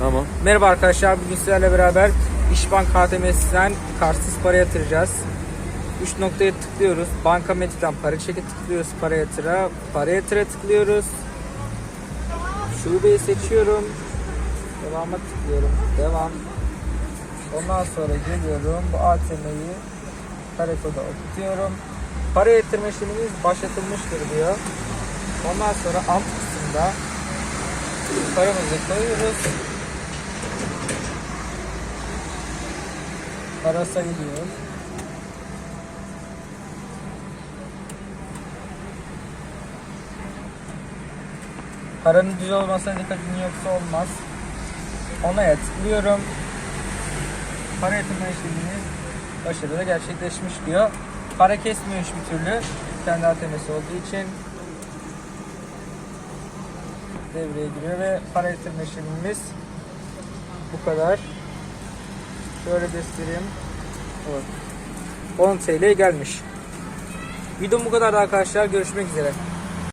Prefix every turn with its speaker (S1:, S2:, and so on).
S1: Tamam.
S2: Merhaba arkadaşlar, bugün sizlerle beraber İşbank KTM'sinden kartsız para yatıracağız. 3 noktaya tıklıyoruz. Banka Metro'dan para çeki tıklıyoruz. Para yatıra, para yatıra tıklıyoruz. Şubeyi seçiyorum. Devama tıklıyorum. Devam. Ondan sonra geliyorum. Bu ATM'yi kare koda okutuyorum. Para yatırma işleminiz başlatılmıştır diyor. Ondan sonra alt kısımda paramızı koyuyoruz. Para sayılıyor. Paranın düz olmasına dikkat edin yoksa olmaz. Onaya tıklıyorum. Para yatırma işleminiz başarılı gerçekleşmiş diyor. Para kesmiyor hiçbir türlü. Kendi ATM'si olduğu için devreye giriyor ve para yatırma işlemimiz bu kadar. Şöyle göstereyim. Evet. 10 TL gelmiş. Videom bu kadar arkadaşlar. Görüşmek üzere.